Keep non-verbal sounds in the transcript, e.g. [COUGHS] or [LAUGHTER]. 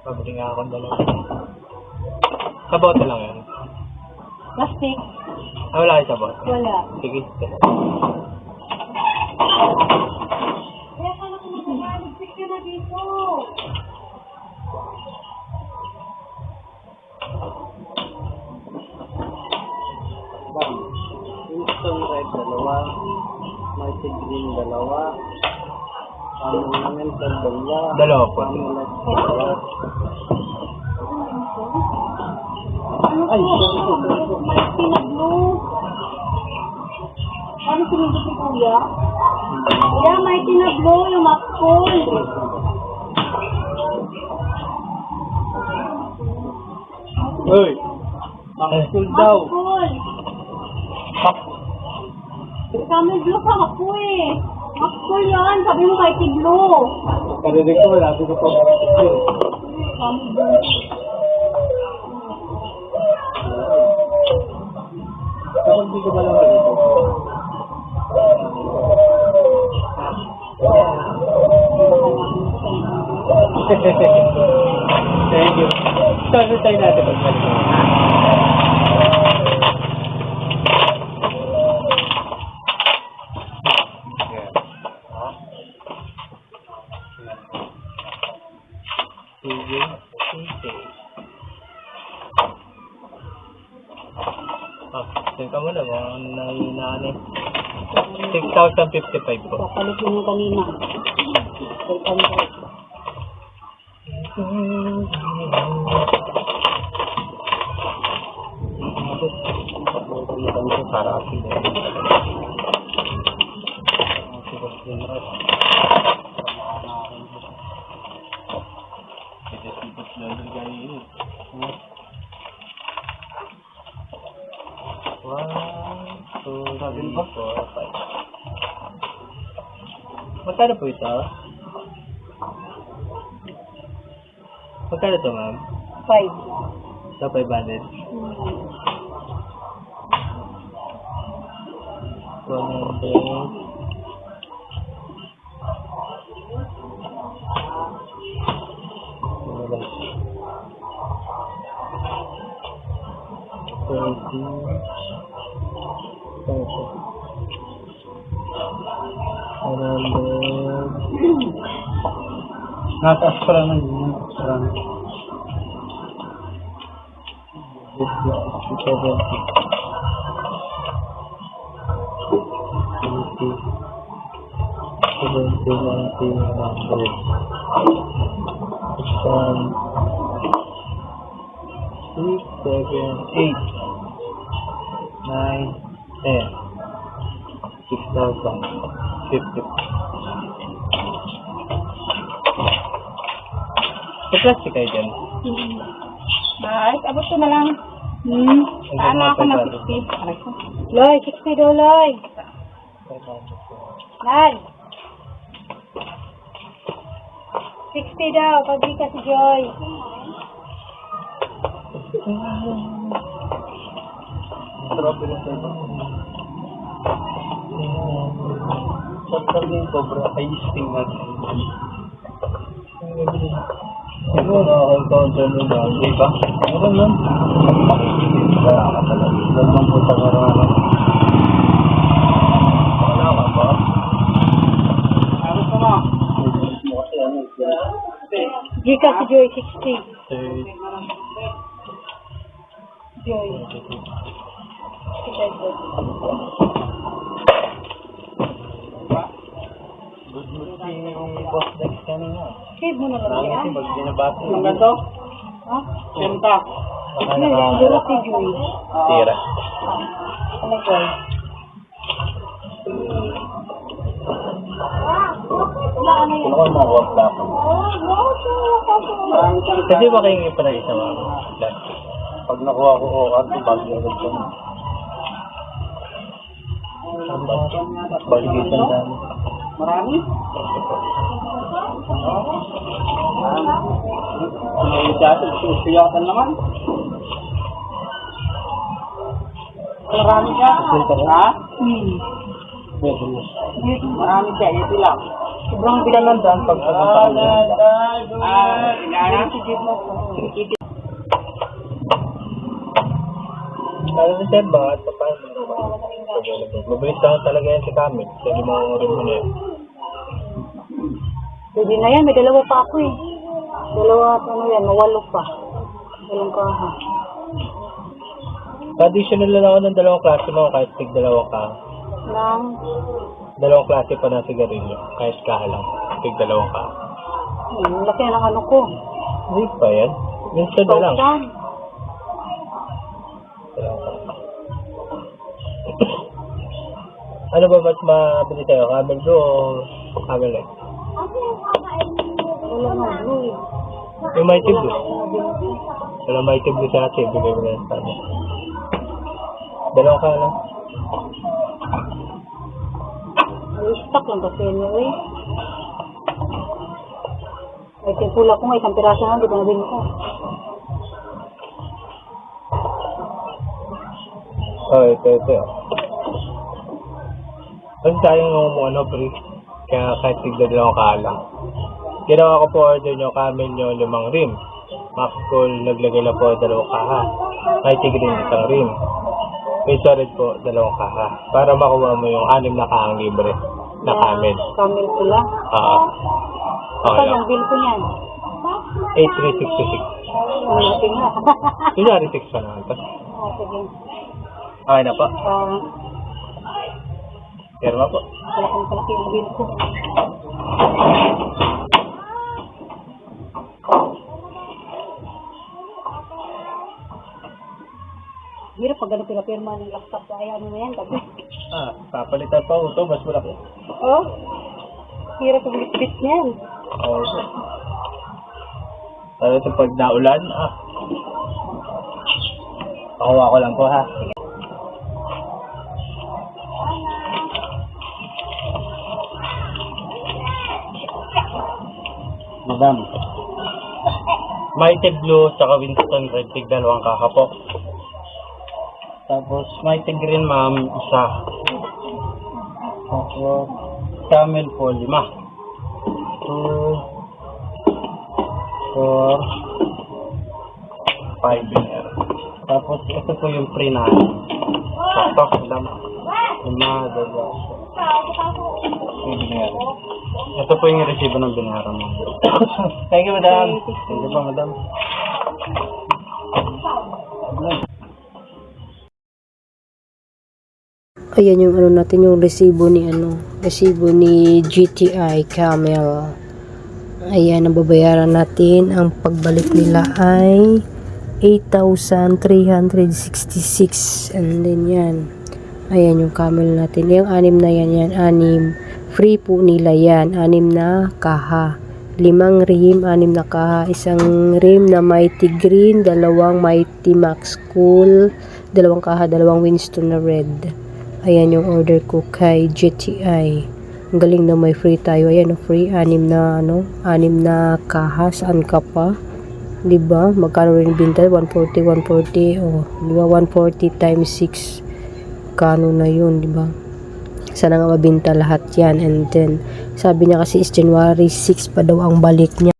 Pabili nga akong dalawa. Sa bote lang yan. Plastic? Ah, wala kayo sa bote. Wala. Sige. Kaya kala ko magagaligpit ka na dito. Bang. Winston Red, dalawa. Mighty Green, dalawa. Amon namin, dalawa. Dalawa po. Dalawa. Ay, pinag-blue. Ano sinunod si Kuya? Kuya, may pinag-blue yung makpul. Uy! School daw. Makpul. Kami blue ka, makpul eh. Makpul yan. Sabi mo mighty blue. Karinig ko, wala ko pa. Kami blue. Kapag di ko ba naman ito? Thank you. Sabi tayo natin pagbalik. Sige. Sige. Ah, tingka mo na mga nahinaan eh. 6,055 po. Papalit mo yung kanina. Welcome back. Para akin eh. Two, three, four, five. Magkano po ito? Magkano to, ma'am? Five. Sa 500? One hundred. Ano ba? Not কাজ করা নাই করা plastic kayo dyan? Guys, abot ko na lang. Hmm. Paano ako na 60? Loy, 60 daw, Loy. Nan. 60 daw, pag ka si Joy. Strawberry flavor. Sabi yung cobra, ay sting natin. Siguro na-encounter mo na, di ba? Meron nun. Wala ka pala. Wala mang puta ka rin. Wala ka ba? Ano ka ma? Kasi ano, Gika si Joy, 60. Third, Joy. good mood si Boss Dex kanina. Save mo na lang yan. pag binabati. Ang ganito? Ha? Senta. Baka Ano yan? Duro si Joy. Tira. Ano? Wala ano? Ano ko yung mga work na ako? Kasi ba kayo pa na isa mga? Pag nakuha ko, oh, at bagyo agad ko. Baligitan. Marami? May dati, susuyatan naman. Marami siya. Ha? Hmm. Marami siya, ito lang. Sobrang bilang ng daan pag dyan. Ah, inana? Jeep mo po. Ano na sir ba? At paano? Mabilis lang talaga yan si Camille. Sige mo rin mo na yan. Pwede na yan, may dalawa pa ako eh. Dalawa, ano yan, mawalo pa. Walang kaha. Additional lang ako ng dalawang klase mo kahit tig dalawang ka. Nang, Dalawang klase pa na sigarilyo. Kahit kaha lang. Tig dalawang ka. hmm, laki na ng ano ko. Hindi pa yan. Minsan na lang. Dalawang ka. ano ba ba't mabili tayo? Camel Blue o Camel Light? Yung Mighty Blue. Wala Mighty Blue sa atin. Bigay mo na yan sa amin. Dalawang ka lang. Stock lang kasi niya eh. Ay, timpula ko nga, isang piraso na, di ba nabili ko? Oh, ito, ito. Kasi sayang yung mo, ano, pre. Kaya kahit tigda dalawang kaalang. Ginawa ko po order nyo, camel nyo, limang rim. Max Cool, naglagay lang po dalawang kaha. Kahit tigrin isang rim. May solid po, dalawang kaha. Para makuha mo yung anim na kahang libre na camel. Camel pula. Oo. Okay Saan lang. ang bill ko niyan? 8366. Ano natin nga. Kunyari 6 pa naman to. Ah, sige. Okay na po. Ah, Pirma po. Malaking palaki yung bill ko. Hirap pag ganun pinapirma ng laptop ay ano na yan kasi. Ah, papalitan pa ito. Mas malaki. Oh, hirap ang bit niyan. Oo. Oh, Pero ito pag naulan, ah. Pakuha ko lang po ha. Madam. Mighty Blue saka Winston Red Tig dalawang kaka po. Tapos Mighty Green ma'am isa. Tapos Camel po lima. Two, four, five. Tapos ito po yung free na. Sakto, lima. Lima, dalawa. Ito po yung resibo ng binero mo. [COUGHS] Thank you, madam. Thank you po, madam. Ayan yung ano natin, yung resibo ni ano, resibo ni GTI Camel. Ayan, ang babayaran natin, ang pagbalik nila ay 8,366. And then yan. Ayan yung camel natin. Yung anim na yan, yan, anim. Free po nila yan. Anim na kaha. Limang rim, anim na kaha. Isang rim na Mighty Green, dalawang Mighty Max Cool, dalawang kaha, dalawang Winston na red. Ayan yung order ko kay GTI. Ang galing na may free tayo. Ayan, oh, free anim na ano, anim na kaha. Saan ka pa? 'Di ba? Magkano rin binta? 140, 140. Oh, 'di ba? 140 times 6. Kano na 'yun, 'di ba? Sana nga mabinta lahat 'yan. And then sabi niya kasi is January 6 pa daw ang balik niya.